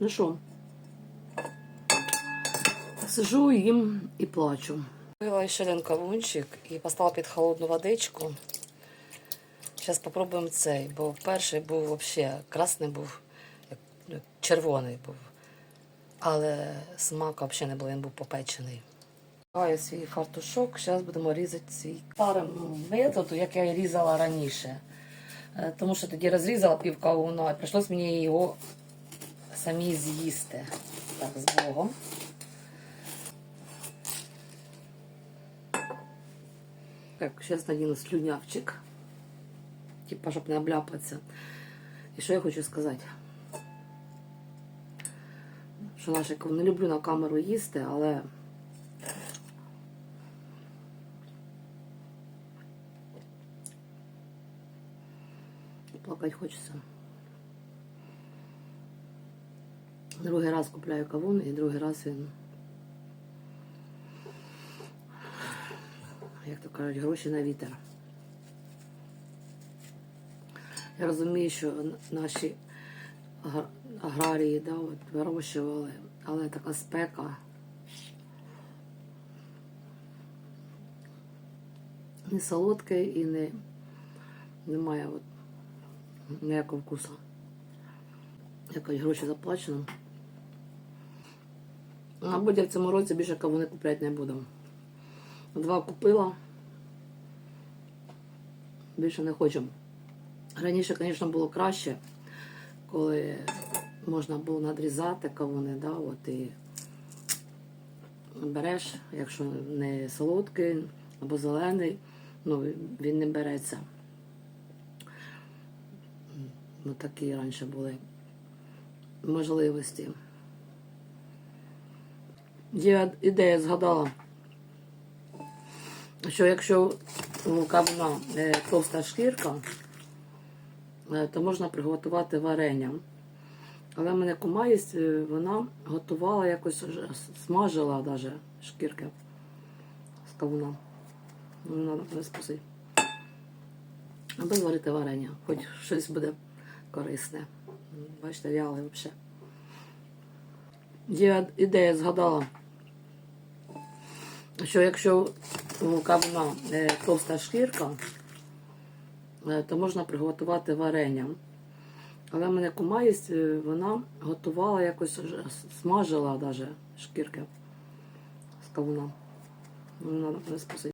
Ну що? Сижу, їм і плачу. Вила ще один кавунчик і поставила під холодну водичку. Зараз спробуємо цей, бо перший був взагалі красний був, як червоний був. Але смаку взагалі не було, він був попечений. Маю свій фартушок, зараз будемо різати свій старим методу, як я різала раніше. Е, Тому що тоді розрізала пів кавуна, і прийшлось мені його самі з'їсти. Так, з Богом. Так, зараз надіну слюнявчик. Типа, щоб не обляпатися. І що я хочу сказати? Що наше не люблю на камеру їсти, але плакати хочеться. Другий раз купляю кавун і другий раз він. Як то кажуть, гроші на вітер. Я розумію, що наші аграрії да, от, вирощували, але така спека. Не солодке і не немає от, ніякого вкусу. Якось гроші заплачено. Мабуть, я в цьому році більше кавуни купляти не буду. Два купила. Більше не хочу. Раніше, звісно, було краще, коли можна було надрізати кавуни, да, от і береш, якщо не солодкий або зелений, ну він не береться. Ну, такі раніше були можливості. Є ідея згадала, що якщо у кавуна е, товста шкірка, е, то можна приготувати варення. Але в мене кума є, е, вона готувала якось, смажила навіть шкірки з кавуна. Ну, Вона спасить. Аби зварити варення, хоч щось буде корисне. Бачите, в'яли взагалі. Є ідея згадала, що якщо у кавуна е, товста шкірка, е, то можна приготувати варення. Але в мене кума є, е, вона готувала якось, смажила навіть шкірки з кавуна. Вона не спасить.